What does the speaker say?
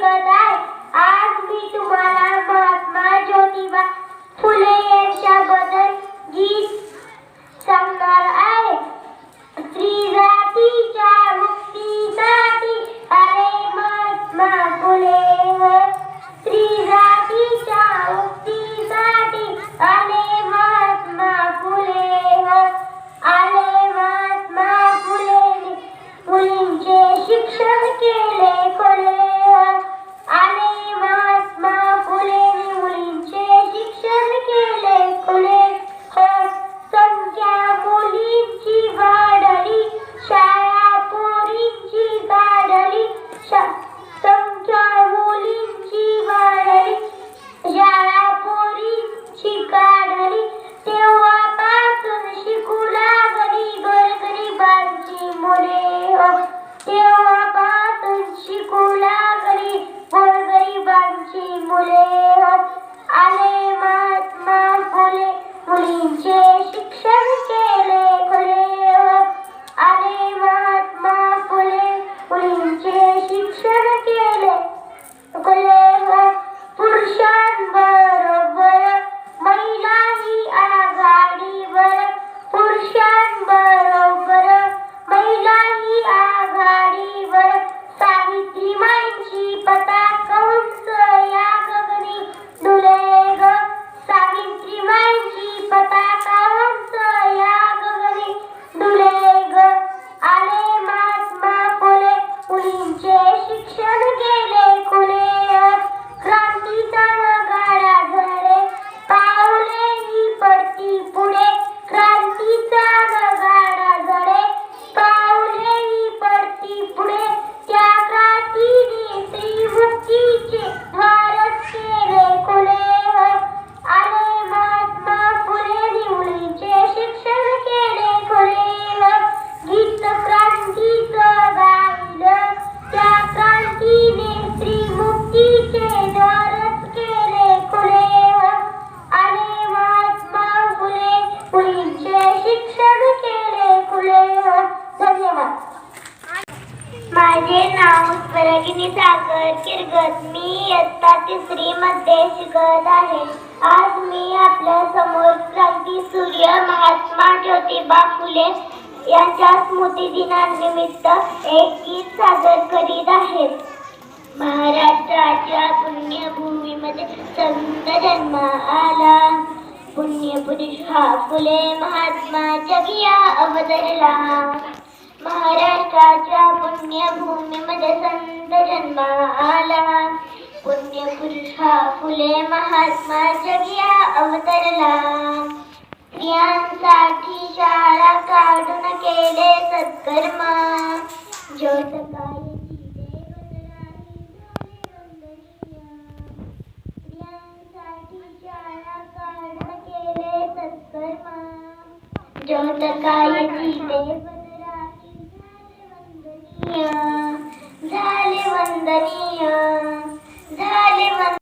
गदाई आज मी तुम्हाला महात्मा ज्योतिबा फुले मी मी इयत्ता तिसरी मध्ये शिकत आहे. आज मी आपल्यासमोर क्रांती सूर्य महात्मा ज्योतिबा फुले यांच्या स्मृती दिनानिमित्त एक गीत सादर करीत आहे महाराष्ट्राच्या पुण्यभूमीमध्ये संत जन्म आला. पुण्यपुरुष हा फुले महात्मा जगिया अवतरला. महाराष्ट्राच्या पुण्यभूमीमध्ये संत जन्माला. पुण्यपुरुष हा फुले महात्मा जगिया अवतरला. स्त्रियांसाठी शाळा काढून केले सत्कर्म ज्योतकाई स्त्रियांसाठी शाळा काढून ज्योतकायची देवराशी वंदनीय झाले वंदनीय